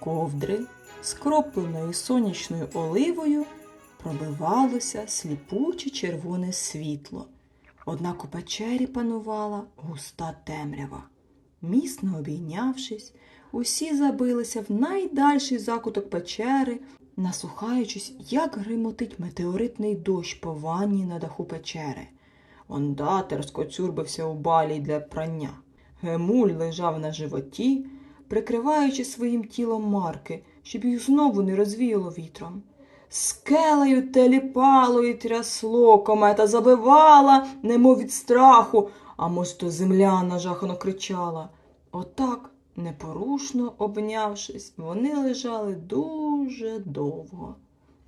ковдри, скропленої сонячною оливою, пробивалося сліпуче червоне світло. Однак у печері панувала густа темрява. Міцно обійнявшись, усі забилися в найдальший закуток печери, наслухаючись, як гримотить метеоритний дощ по ванні на даху печери. Ондатер скоцюрбився у балій для прання. Гемуль лежав на животі, прикриваючи своїм тілом марки, щоб їх знову не розвіяло вітром. Скелею теліпало і трясло, комета забивала, немов від страху, а може, то земля нажахано кричала. Отак, непорушно обнявшись, вони лежали дуже довго.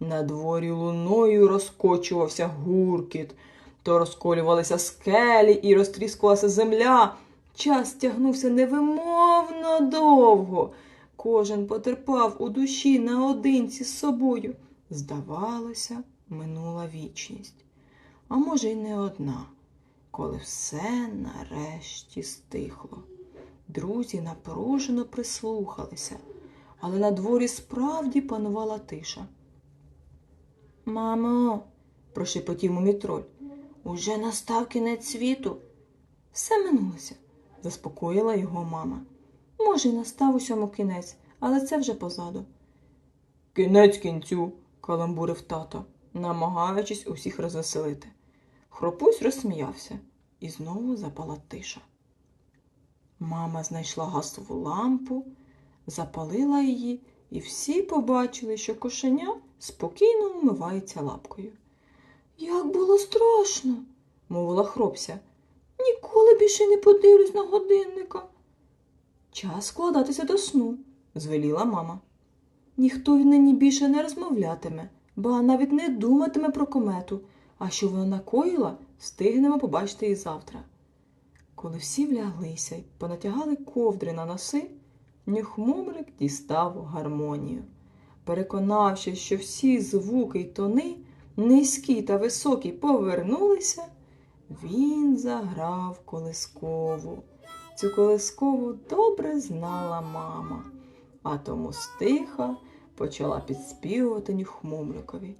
На дворі луною розкочувався гуркіт, то розколювалися скелі і розтріскувалася земля. Час тягнувся невимовно довго. Кожен потерпав у душі наодинці з собою. Здавалося, минула вічність. А може, й не одна, коли все нарешті стихло. Друзі напружено прислухалися, але на дворі справді панувала тиша. Мамо, прошепотів мумітроль, уже настав кінець світу. Все минулося, заспокоїла його мама. Може, й настав усьому кінець, але це вже позаду. Кінець кінцю, каламбурив тато, намагаючись усіх розвеселити. Хропусь розсміявся, і знову запала тиша. Мама знайшла газову лампу, запалила її, і всі побачили, що кошеня спокійно умивається лапкою. Як було страшно, мовила хропся. Ніколи більше не подивлюсь на годинника. Час складатися до сну, звеліла мама. Ніхто нині більше не розмовлятиме, ба навіть не думатиме про комету, а що вона накоїла, встигнемо побачити і завтра. Коли всі вляглися й понатягали ковдри на носи, Нюхмумрик дістав гармонію. Переконавшись, що всі звуки й тони, низькі та високі, повернулися, він заграв колискову. Цю колискову добре знала мама, а тому стиха почала підспівувати Нюхмумрикові.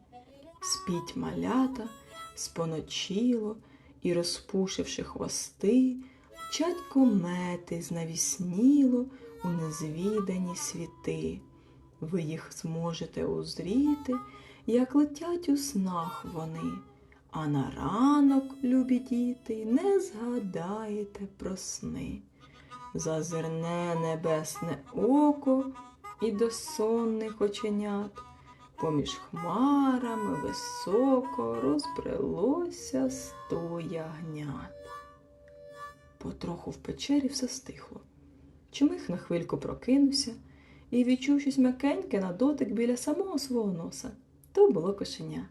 Спіть малята, споночіло і, розпушивши хвости, вчать комети знавісніло у незвідані світи. Ви їх зможете узріти, як летять у снах вони, а на ранок, любі діти, не згадаєте про сни. Зазирне небесне око і до сонних оченят. Поміж хмарами високо розбрелося сто ягнят. Потроху в печері все стихло. Чмих на хвильку прокинувся і відчув щось м'якеньке на дотик біля самого свого носа. То було кошеня.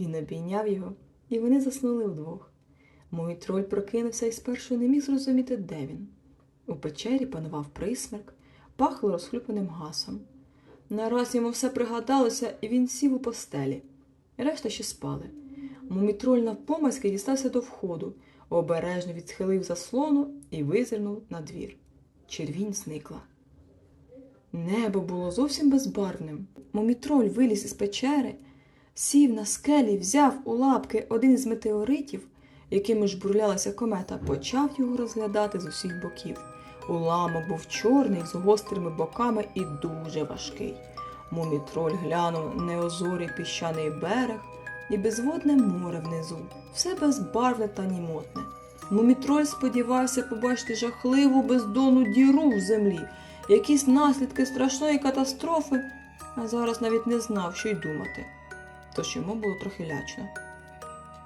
Він обійняв його, і вони заснули вдвох. Мой троль прокинувся і спершу не міг зрозуміти, де він. У печері панував присмерк, пахло розхлюпаним гасом. Нараз йому все пригадалося, і він сів у постелі. Решта ще спали. Мумітроль навпомацьки дістався до входу, обережно відсхилив заслону і визирнув на двір. Червінь зникла. Небо було зовсім безбарвним. Мумітроль виліз із печери, сів на скелі, взяв у лапки один з метеоритів, якими жбурлялася комета, почав його розглядати з усіх боків. Уламок був чорний з гострими боками і дуже важкий. Мумітроль глянув неозорий піщаний берег і безводне море внизу, все безбарвне та німотне. Мумітроль сподівався побачити жахливу бездонну діру в землі, якісь наслідки страшної катастрофи, а зараз навіть не знав, що й думати. Тож йому було трохи лячно.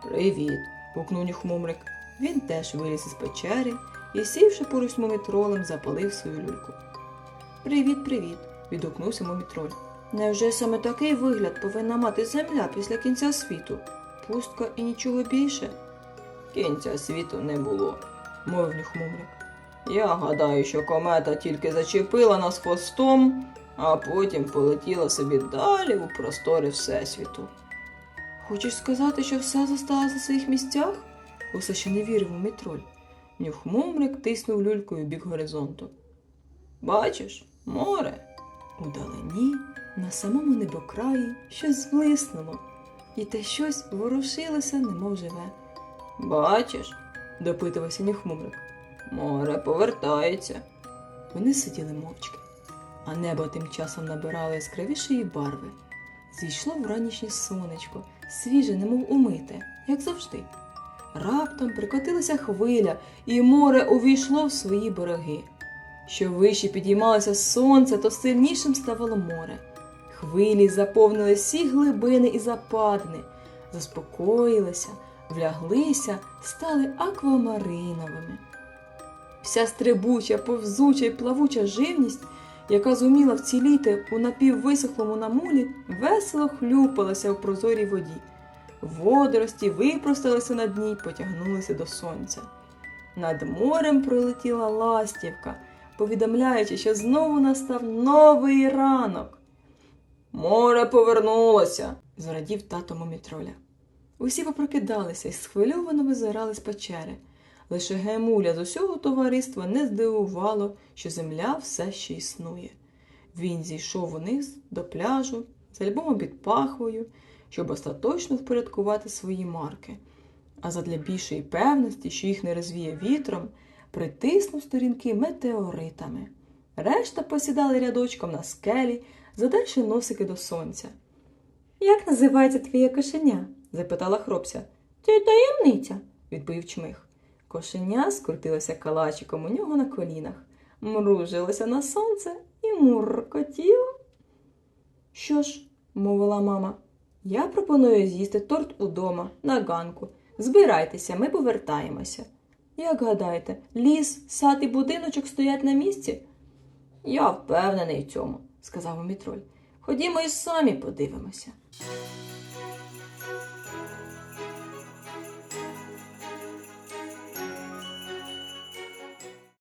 Привіт, гукнув Нюхмумрик. Він теж виліз із печери і, сівши поруч з мумітролем, запалив свою люльку. Привіт, привіт, відгукнувся мумітроль. Невже саме такий вигляд повинна мати земля після кінця світу? Пустка і нічого більше? Кінця світу не було, мовив Нюхмумрик. Я гадаю, що комета тільки зачепила нас хвостом, а потім полетіла собі далі у простори Всесвіту. Хочеш сказати, що все зосталося на своїх місцях? Усе ще не вірив у мітроль. Нюхмумрик тиснув люлькою в бік горизонту. Бачиш, море. Удалині, на самому небокраї, щось зблиснуло, і те щось ворушилося, немов живе. Бачиш, допитувався міхмурик. Море повертається. Вони сиділи мовчки, а небо тим часом набирало яскравішої барви. Зійшло вранішнє сонечко, свіже, немов умите, як завжди. Раптом прикотилася хвиля, і море увійшло в свої береги. Що вище підіймалося сонце, то сильнішим ставало море. Хвилі заповнили всі глибини і западини, заспокоїлися, вляглися, стали аквамариновими. Вся стрибуча, повзуча і плавуча живність, яка зуміла вціліти у напіввисохлому намулі, весело хлюпалася в прозорій воді. Водорості випросталися на дні й потягнулися до сонця. Над морем пролетіла ластівка, повідомляючи, що знову настав новий ранок. Море повернулося, зрадів тато мумітроля. Усі попрокидалися і схвильовано визирали з печери. Лише Гемуля з усього товариства не здивувало, що земля все ще існує. Він зійшов униз до пляжу з альбомом під пахвою, щоб остаточно впорядкувати свої марки. А задля більшої певності, що їх не розвіє вітром, притиснув сторінки метеоритами. Решта посідали рядочком на скелі, задерши носики до сонця. Як називається твоє кошеня? запитала хробця. Це таємниця, відповів чмих. Кошеня скрутилося калачиком у нього на колінах, мружилося на сонце і муркотіло. Що ж, мовила мама, я пропоную з'їсти торт удома, на ганку. Збирайтеся, ми повертаємося. Як гадаєте, ліс, сад і будиночок стоять на місці? Я впевнений в цьому, сказав Мітроль. Ходімо і самі подивимося.